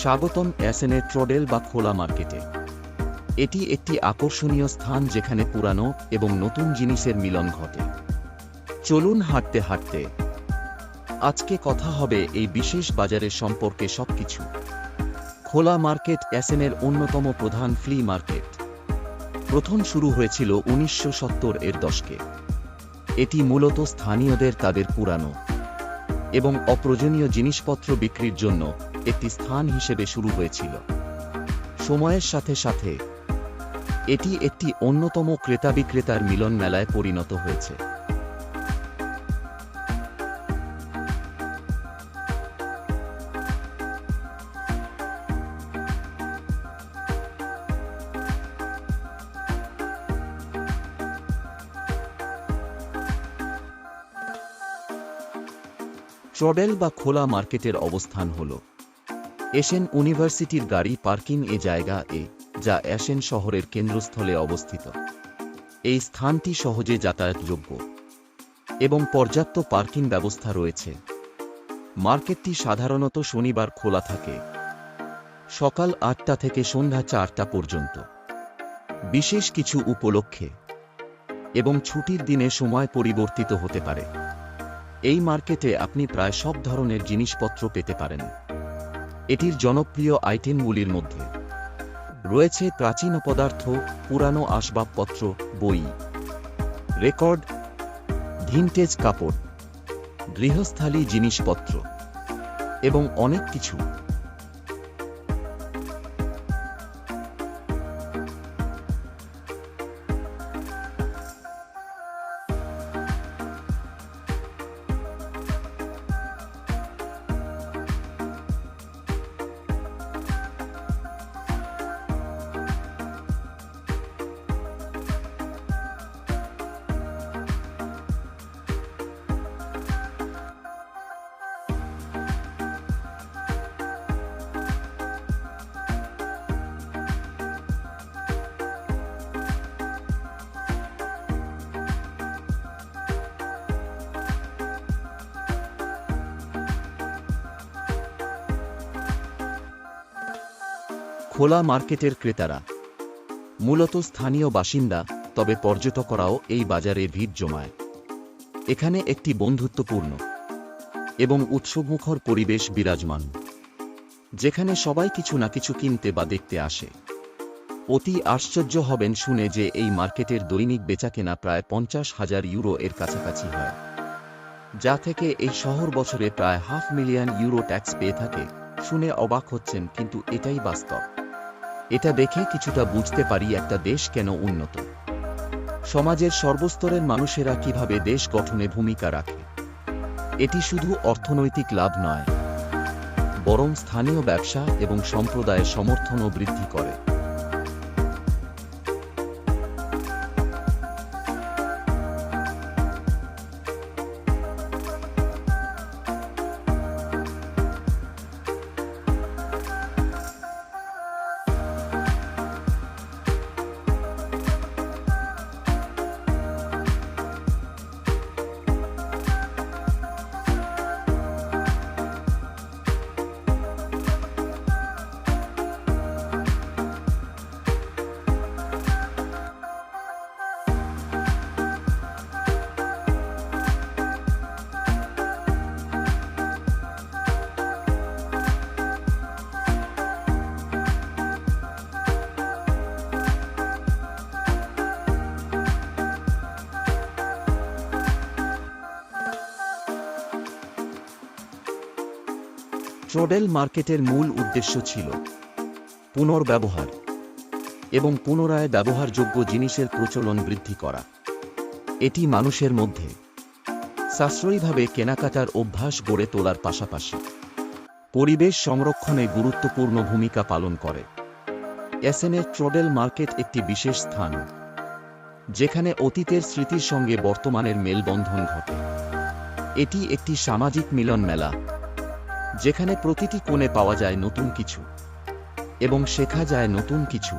স্বাগতম অ্যাসেনের ট্রডেল বা খোলা মার্কেটে। এটি একটি আকর্ষণীয় স্থান যেখানে পুরানো এবং নতুন জিনিসের মিলন ঘটে। চলুন হাঁটতে হাঁটতে। আজকে কথা হবে এই বিশেষ বাজারের সম্পর্কে সবকিছু। খোলা মার্কেট অ্যাসেনের অন্যতম প্রধান ফ্লি মার্কেট। প্রথম শুরু হয়েছিল উনিশশো সত্তর এর দশকে। এটি মূলত স্থানীয়দের তাদের পুরানো এবং অপ্রয়োজনীয় জিনিসপত্র বিক্রির জন্য একটি স্থান হিসেবে শুরু হয়েছিল। সময়ের সাথে সাথে, এটি একটি অন্যতম ক্রেতা বিক্রেতার মিলন মেলায় পরিণত হয়েছে। ট্রডেল বা খোলা মার্কেটের অবস্থান হল। এশিয়ান ইউনিভার্সিটির গাড়ি পার্কিং এ জায়গা এ, যা অ্যাশেন শহরের কেন্দ্রস্থলে অবস্থিত। এই স্থানটি সহজে যাতায়াতযোগ্য। এবং পর্যাপ্ত পার্কিং ব্যবস্থা রয়েছে। মার্কেটটি সাধারণত শনিবার খোলা থাকে। সকাল আটটা থেকে সন্ধ্যা চারটা পর্যন্ত। বিশেষ কিছু উপলক্ষে। এবং ছুটির দিনে সময় পরিবর্তিত হতে পারে। এই মার্কেটে আপনি প্রায় সব ধরনের জিনিসপত্র পেতে পারেন। এটির জনপ্রিয় আইটেমগুলির মধ্যে রয়েছে প্রাচীন পদার্থ, পুরানো আসবাবপত্র, বই, রেকর্ড, ভিনটেজ কাপড়, গৃহস্থালী জিনিসপত্র, এবং অনেক কিছু। খোলা মার্কেটের ক্রেতারা। মূলত স্থানীয় বাসিন্দা, তবে পর্যটকরাও এই বাজারে ভিড় জমায়। এখানে একটি বন্ধুত্বপূর্ণ এবং উৎসবমুখর পরিবেশ বিরাজমান, যেখানে সবাই কিছু না কিছু কিনতে বা দেখতে আসে। অতি আশ্চর্য হবেন শুনে যে এই মার্কেটের দৈনিক বেচাকেনা প্রায় পঞ্চাশ হাজার ইউরো এর কাছাকাছি হয়, যা থেকে এই শহর বছরে প্রায় হাফ মিলিয়ন ইউরো ট্যাক্স পেয়ে থাকে, শুনে অবাক হচ্ছেন, কিন্তু এটাই বাস্তব। এটা দেখে কিছুটা বুঝতে পারি একটা দেশ কেন উন্নত। সমাজের সর্বস্তরের মানুষেরা কীভাবে দেশ গঠনে ভূমিকা রাখে। এটি শুধু অর্থনৈতিক লাভ নয়, বরং স্থানীয় ব্যবসা এবং সম্প্রদায়ের সমর্থনও বৃদ্ধি করে। ট্রডেল মার্কেটের মূল উদ্দেশ্য ছিল পুনর্ব্যবহার এবং পুনরায় ব্যবহারযোগ্য জিনিসের প্রচলন বৃদ্ধি করা। এটি মানুষের মধ্যে সাশ্রয়ীভাবে কেনাকাটার অভ্যাস গড়ে তোলার পাশাপাশি পরিবেশ সংরক্ষণে গুরুত্বপূর্ণ ভূমিকা পালন করে। এসএনের ট্রোডেল মার্কেট একটি বিশেষ স্থান, যেখানে অতীতের স্মৃতির সঙ্গে বর্তমানের মেলবন্ধন ঘটে। এটি একটি সামাজিক মিলন মেলা যেখানে প্রতিটি কোণে পাওয়া যায় নতুন কিছু এবং শেখা যায় নতুন কিছু।